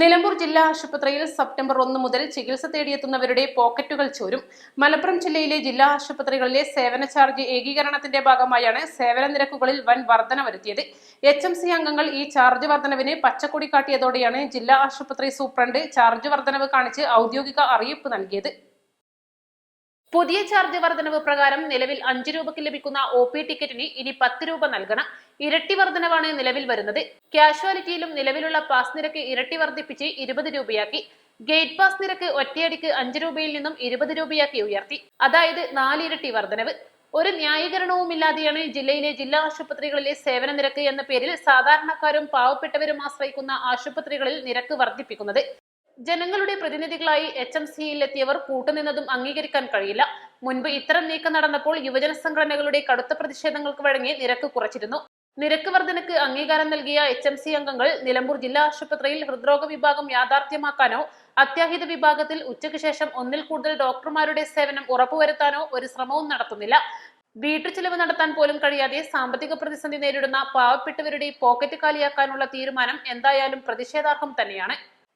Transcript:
നിലമ്പൂർ ജില്ലാ ആശുപത്രിയിൽ സെപ്റ്റംബർ ഒന്ന് മുതൽ ചികിത്സ തേടിയെത്തുന്നവരുടെ പോക്കറ്റുകൾ ചോരും. മലപ്പുറം ജില്ലയിലെ ജില്ലാ ആശുപത്രികളിലെ സേവന ചാർജ് ഏകീകരണത്തിന്റെ ഭാഗമായാണ് സേവന നിരക്കുകളിൽ വൻ വർധന വരുത്തിയത്. എച്ച് എം സി അംഗങ്ങൾ ഈ ചാർജ് വർധനവിനെ പച്ചക്കൊടി കാട്ടിയതോടെയാണ് ജില്ലാ ആശുപത്രി സൂപ്രണ്ട് ചാർജ് വർധനവ് കാണിച്ച് ഔദ്യോഗിക അറിയിപ്പ് നൽകിയത്. പുതിയ ചാർജ് വർധനവ് പ്രകാരം നിലവിൽ അഞ്ച് രൂപയ്ക്ക് ലഭിക്കുന്ന ഒ പി ടിക്കറ്റിന് ഇനി പത്ത് രൂപ നൽകണം. ഇരട്ടി വർധനവാണ് നിലവിൽ വരുന്നത്. കാഷ്വാലിറ്റിയിലും നിലവിലുള്ള പാസ് നിരക്ക് ഇരട്ടി വർദ്ധിപ്പിച്ച് ഇരുപത് രൂപയാക്കി. ഗേറ്റ് പാസ് നിരക്ക് ഒറ്റയടിക്ക് അഞ്ച് രൂപയിൽ നിന്നും ഇരുപത് രൂപയാക്കി ഉയർത്തി. അതായത് നാലിരട്ടി വർധനവ്. ഒരു ന്യായീകരണവുമില്ലാതെയാണ് ജില്ലയിലെ ജില്ലാ ആശുപത്രികളിലെ സേവന നിരക്ക് എന്ന പേരിൽ സാധാരണക്കാരും പാവപ്പെട്ടവരും ആശ്രയിക്കുന്ന ആശുപത്രികളിൽ നിരക്ക് വർദ്ധിപ്പിക്കുന്നത്. ജനങ്ങളുടെ പ്രതിനിധികളായി എച്ച് എം സിയിൽ എത്തിയവർ കൂട്ടുനിന്നതും അംഗീകരിക്കാൻ കഴിയില്ല. മുൻപ് ഇത്തരം നീക്കം നടന്നപ്പോൾ യുവജന സംഘടനകളുടെ കടുത്ത പ്രതിഷേധങ്ങൾക്ക് വഴങ്ങി നിരക്ക് കുറച്ചിരുന്നു. നിരക്ക് വർധനക്ക് അംഗീകാരം നൽകിയ എച്ച് എം സി അംഗങ്ങൾ നിലമ്പൂർ ജില്ലാ ആശുപത്രിയിൽ ഹൃദ്രോഗ വിഭാഗം യാഥാർത്ഥ്യമാക്കാനോ അത്യാഹിത വിഭാഗത്തിൽ ഉച്ചയ്ക്ക് ശേഷം ഒന്നിൽ കൂടുതൽ ഡോക്ടർമാരുടെ സേവനം ഉറപ്പുവരുത്താനോ ഒരു ശ്രമവും നടത്തുന്നില്ല. വീട്ടുചെലവ് നടത്താൻ പോലും കഴിയാതെ സാമ്പത്തിക പ്രതിസന്ധി നേരിടുന്ന പാവപ്പെട്ടവരുടെ പോക്കറ്റ് കാലിയാക്കാനുള്ള തീരുമാനം എന്തായാലും പ്രതിഷേധാർഹം തന്നെയാണ്.